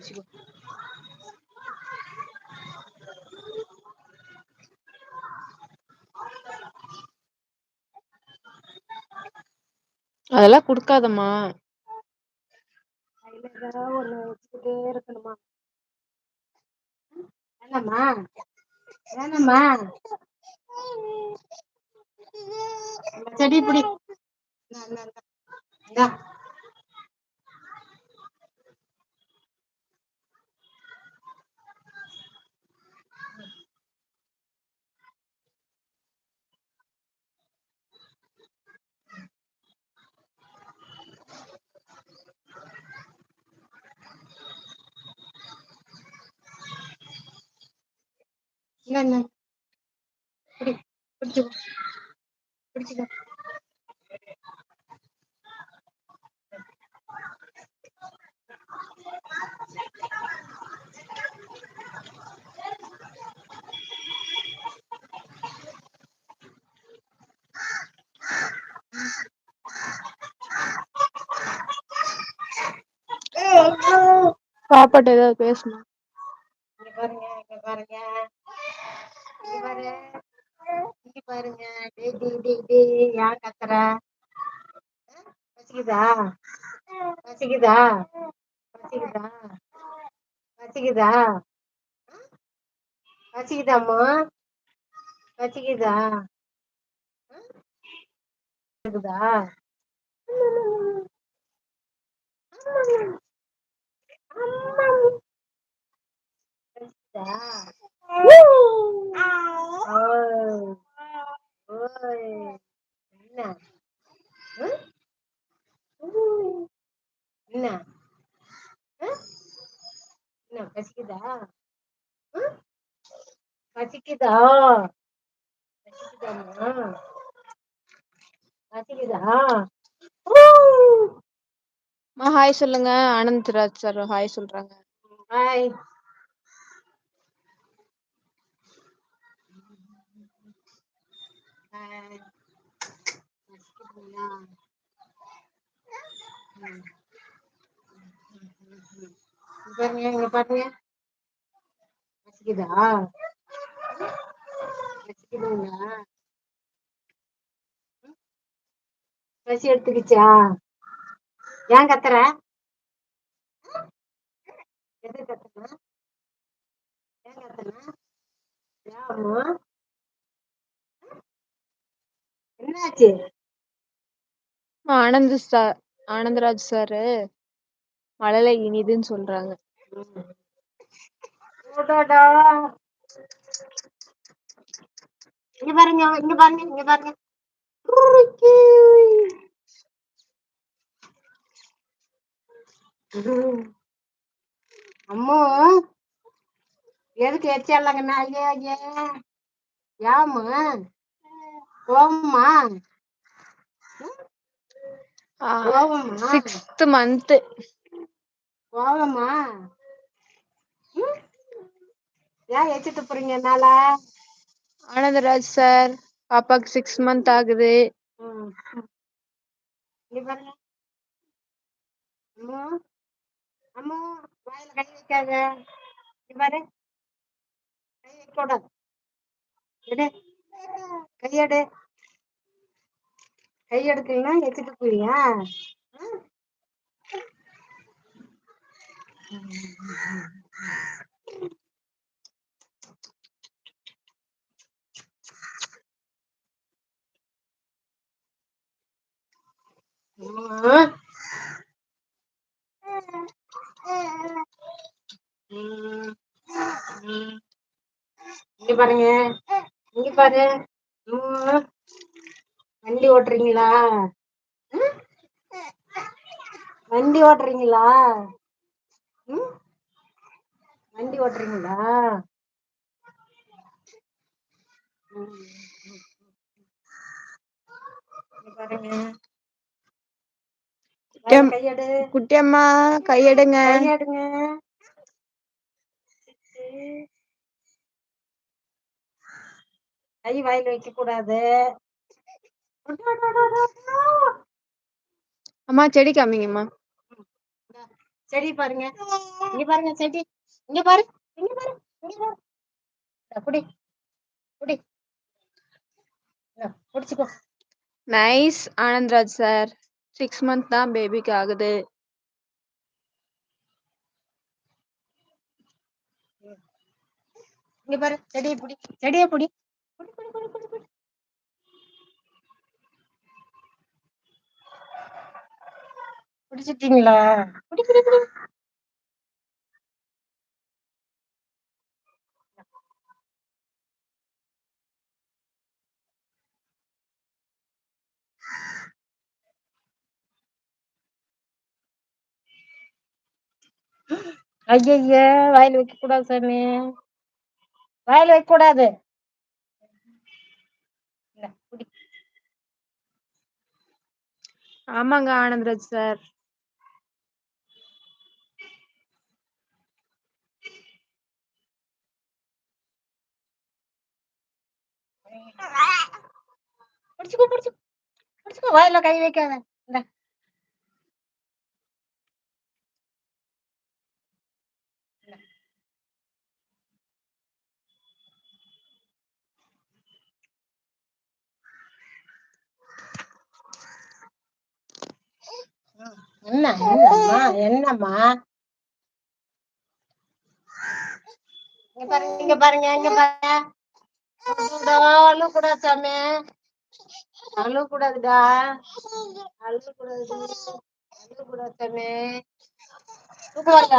பிடிச்சிக்கோ அதெல்லாம் குடுக்காதம்மா. ஒண்ணு வச்சுக்கிட்டே இருக்கணுமா? வேணாமா? செடி பிடி இந்தா, இந்தா, இந்தா. இந்தா. இந்தா, இந்தா. பிடி பிடிச்சுக்கோ. பிடிச்சுக்கோ. பாப்பாட்ட ஏதாவது இங்க பாருங்க பாருங்க. இங்க பாரு. இங்க பாருங்க. டேய் டேய் டேய் டேய் யார் கத்துறா? பசிக்குதா? பசிக்குதா? பசிக்குதா? பசிக்குதா? பசிக்குதாம்மா பசிக்குதா இருக்குதா பசிக்குதா? ஓய் ஓய் என்ன. என்ன பசிக்குதா? பசிக்குதா பசிக்குதாம்மா பசிக்குதா ஹாய் சொல்லுங்க. ஆனந்த்ராஜ் சார் ஹாய் சொல்றாங்க. ஹாய் ஹாய் பசிக்குதுங்களா ம். இங்க பாருங்க இங்க பாருங்க பசிக்குதா பசிக்குதுங்களா பசி எடுத்துக்கிச்சா ஏன் கத்துற எது கத்துன ஏன் கத்துன ஏன் அம்மா என்னாச்சு? ஆனந்த் சார் ஆனந்தராஜ் சாரு மழலை இனிதுன்னு சொல்றாங்க. இங்க பாருங்க இங்க பாருங்க இங்க பாருங்க. அம்மு! எதுக்கு எச்சாலங்கண்ணா ஐயா ஐயா? யாமா கோவமா? சிக்ஸ்த் மந்த் கோவமா? ஏன் எச்சு துப்புறீங்க என்னால? ஆனந்தராஜ் சார் பாப்பாக்கு சிக்ஸ் மந்த் ஆகுது. அம்மா அம்மா வாயில கை வைக்காத. பாரு. கை வைக்க கூடாது கையெடு. கை எடுக்கலன்னா எடுத்துட்டு போறியா இங்க பாருங்க. இங்க பாரு. வண்டி ஓட்டுறீங்களா? வண்டி ஓட்டுறீங்களா? வண்டி ஓட்டுறீங்களா பாருங்க கையெடு குட்டியம்மா கையெடுங்க கையெடுங்க கை வாயில வைக்க கூடாது. அம்மா செடி காமிங்கம்மா. செடி பாருங்க. இங்க பாருங்க செடி. இங்க பாரு. இங்க பாரு. இங்க பாரு. புடி இந்தா, புடிச்சுக்கோ nice Anandraj sir six month தான் பேபிக்கு ஆகுது. இங்க பாரு. செடியை புடி. செடியை புடி புடி புடி புடி குடிச்சிட்டீங்களா? குடி குடி குடி. ஐயய்ய வாயில் வைக்க கூடாது சாமி. வாயில் வைக்க கூடாது. ஆமாங்க ஆனந்த்ராஜ் சார். பிடிச்சுக்கோ பிடிச்சுக்கோ பிடிச்சுக்கோ வாயில கை வைக்காத. இந்த. என்ன என்னம்மா என்னம்மா? இங்க பாருங்க இங்க பாருங்க இங்க பாருங்க. கூட சாமி. அழுடா, அழக்கூடாது சாமி அழக்கூடாதுடா அழக்கூடாது அழக்கூடாது சாமி தூக்கம் வருதா